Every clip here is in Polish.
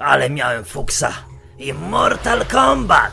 Ale miałem fuksa. Immortal Kombat!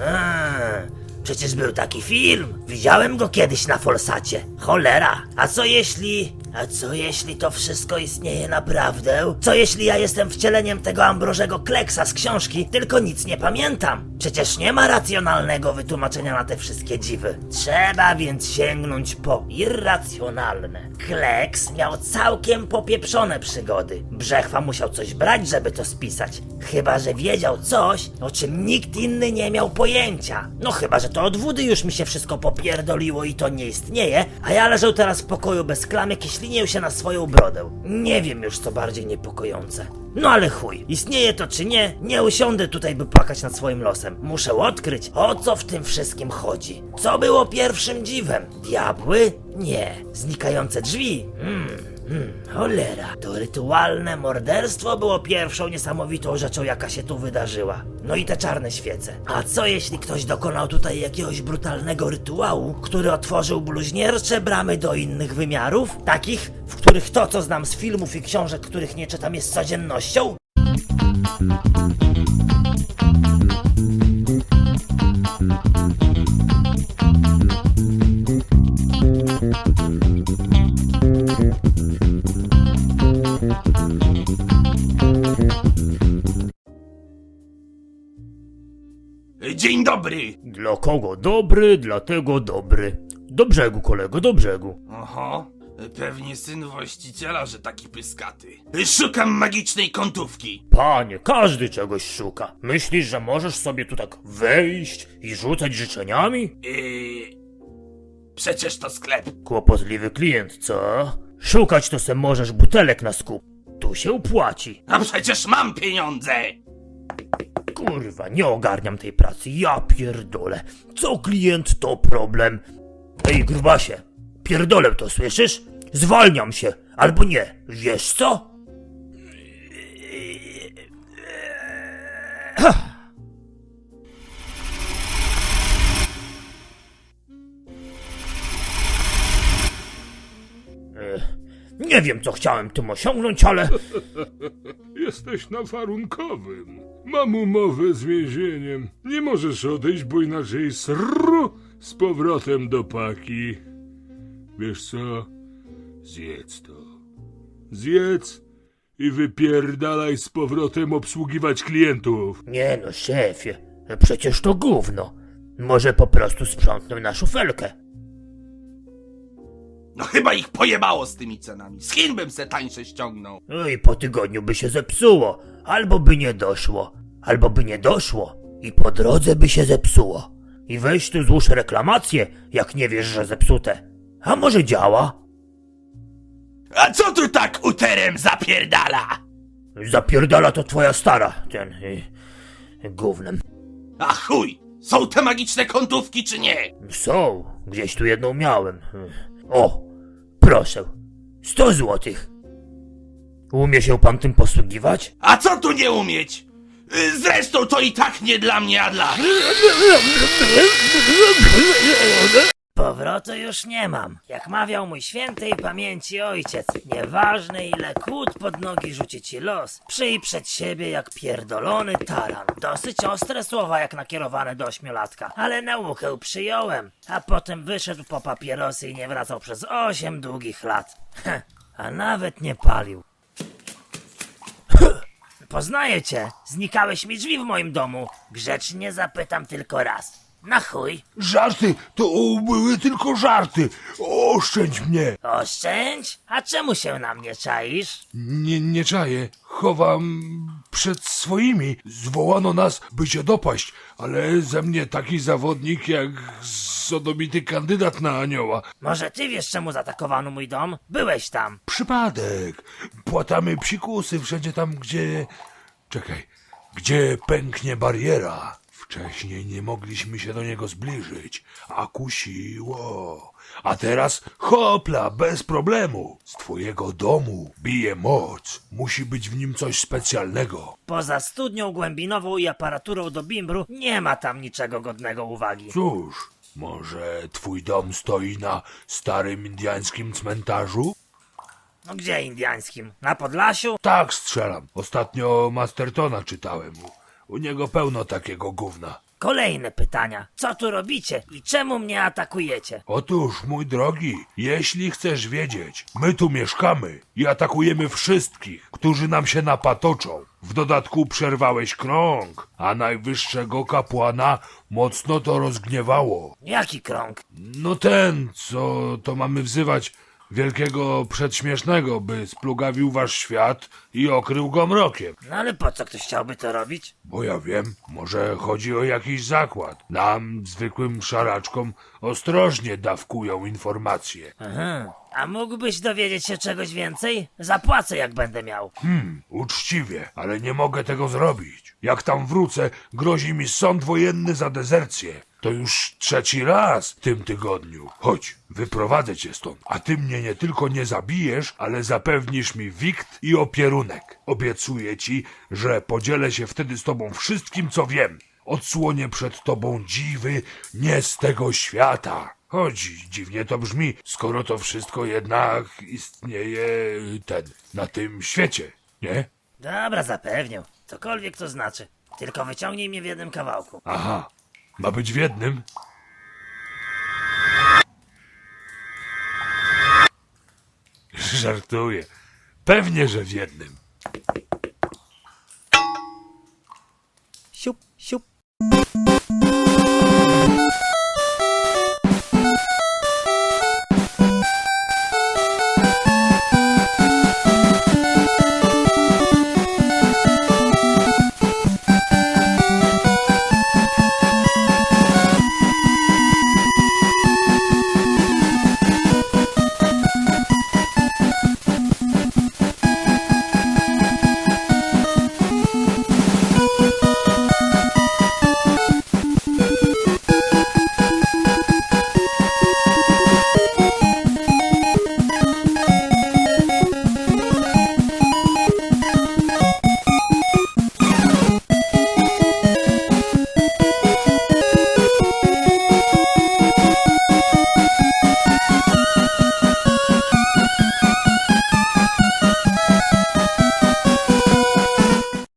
Eee, przecież był taki film. Widziałem go kiedyś na Folsacie. Cholera. A co jeśli... A co jeśli to wszystko istnieje naprawdę? Co jeśli ja jestem wcieleniem tego Ambrożego Kleksa z książki, tylko nic nie pamiętam? Przecież nie ma racjonalnego wytłumaczenia na te wszystkie dziwy. Trzeba więc sięgnąć po irracjonalne. Kleks miał całkiem popieprzone przygody. Brzechwa musiał coś brać, żeby to spisać. Chyba, że wiedział coś, o czym nikt inny nie miał pojęcia. No chyba, że to od wody już mi się wszystko popierdoliło i to nie istnieje, a ja leżę teraz w pokoju bez klamek i ślinię się na swoją brodę. Nie wiem już co bardziej niepokojące. No ale chuj, istnieje to czy nie, nie usiądę tutaj by płakać nad swoim losem. Muszę odkryć, o co w tym wszystkim chodzi. Co było pierwszym dziwem? Diabły? Nie. Znikające drzwi? Hmm, hmm, cholera. To rytualne morderstwo było pierwszą niesamowitą rzeczą, jaka się tu wydarzyła. No i te czarne świece. A co jeśli ktoś dokonał tutaj jakiegoś brutalnego rytuału, który otworzył bluźniercze bramy do innych wymiarów? Takich, w których to, co znam z filmów i książek, których nie czytam, jest codziennością? Dzień dobry! Dla kogo dobry, dlatego dobry. Do brzegu, kolego, do brzegu. Oho, pewnie syn właściciela, że taki pyskaty. Szukam magicznej kątówki. Panie, każdy czegoś szuka. Myślisz, że możesz sobie tu tak wejść i rzucać życzeniami? Yy... Przecież to sklep. Kłopotliwy klient, co? Szukać to se możesz butelek na skup. Tu się płaci. A przecież mam pieniądze! Kurwa, nie ogarniam tej pracy, ja pierdolę. Co klient, to problem. Ej, grubasie, pierdolę to, słyszysz? Zwalniam się, albo nie, wiesz co? Nie wiem, co chciałem tym osiągnąć, ale... Jesteś na warunkowym. Mam umowę z więzieniem. Nie możesz odejść, bo inaczej srru z powrotem do paki. Wiesz co? Zjedz to. Zjedz i wypierdalaj z powrotem obsługiwać klientów. Nie no, szefie, przecież to gówno. Może po prostu sprzątnę na szufelkę. No chyba ich pojebało z tymi cenami. Z Chin bym se tańsze ściągnął. No i po tygodniu by się zepsuło, albo by nie doszło, albo by nie doszło i po drodze by się zepsuło. I weź tu złóż reklamację, jak nie wiesz, że zepsute. A może działa? A co tu tak uterem zapierdala? Zapierdala to twoja stara, ten... Y, gównem. A chuj! Są te magiczne kątówki czy nie? Są, gdzieś tu jedną miałem. O, proszę, sto złotych. Umie się pan tym posługiwać? A co tu nie umieć? Y, Zresztą to i tak nie dla mnie, a dla... Powrotu już nie mam. Jak mawiał mój świętej pamięci ojciec, nieważne ile kłód pod nogi rzuci ci los, przyj przed siebie jak pierdolony taran. Dosyć ostre słowa jak nakierowane do ośmiolatka, ale naukę przyjąłem. A potem wyszedł po papierosy i nie wracał przez osiem długich lat. Heh, a nawet nie palił. Poznaję cię. Znikałeś mi drzwi w moim domu. Grzecznie zapytam tylko raz. Na chuj. Żarty to były tylko żarty. Oszczędź mnie. Oszczędź? A czemu się na mnie czaisz? Nie, nie czaję. Chowam przed swoimi. Zwołano nas, by cię dopaść, ale ze mnie taki zawodnik jak sodomity kandydat na anioła. Może ty wiesz, czemu zaatakowano mój dom? Byłeś tam. Przypadek. Płatamy psikusy wszędzie tam, gdzie... Czekaj. Gdzie pęknie bariera. Wcześniej nie mogliśmy się do niego zbliżyć, a kusiło. A teraz hopla, bez problemu. Z twojego domu bije moc. Musi być w nim coś specjalnego. Poza studnią głębinową i aparaturą do bimbru nie ma tam niczego godnego uwagi. Cóż, może twój dom stoi na starym indiańskim cmentarzu? No gdzie indiańskim? Na Podlasiu? Tak strzelam. Ostatnio Mastertona czytałem. U, niego pełno takiego gówna. Kolejne pytania. Co tu robicie i czemu mnie atakujecie? Otóż, mój drogi, jeśli chcesz wiedzieć, my tu mieszkamy i atakujemy wszystkich, którzy nam się napatoczą. W dodatku przerwałeś krąg, a najwyższego kapłana mocno to rozgniewało. Jaki krąg? No ten, co to mamy wzywać wielkiego przedśmiesznego, by splugawił wasz świat i okrył go mrokiem. No ale po co ktoś chciałby to robić? Bo ja wiem, może chodzi o jakiś zakład. Nam, zwykłym szaraczkom, ostrożnie dawkują informacje. Aha. A mógłbyś dowiedzieć się czegoś więcej? Zapłacę jak będę miał. Hmm, uczciwie, ale nie mogę tego zrobić. Jak tam wrócę, grozi mi sąd wojenny za dezercję. To już trzeci raz w tym tygodniu. Chodź, wyprowadzę cię stąd. A ty mnie nie tylko nie zabijesz, ale zapewnisz mi wikt i opierunek. Obiecuję ci, że podzielę się wtedy z tobą wszystkim, co wiem. Odsłonię przed tobą dziwy nie z tego świata. Chodź, dziwnie to brzmi, skoro to wszystko jednak istnieje ten, na tym świecie, nie? Dobra, zapewnię. Cokolwiek to znaczy. Tylko wyciągnij mnie w jednym kawałku. Aha, ma być w jednym? Żartuję. Pewnie, że w jednym. Siup, siup.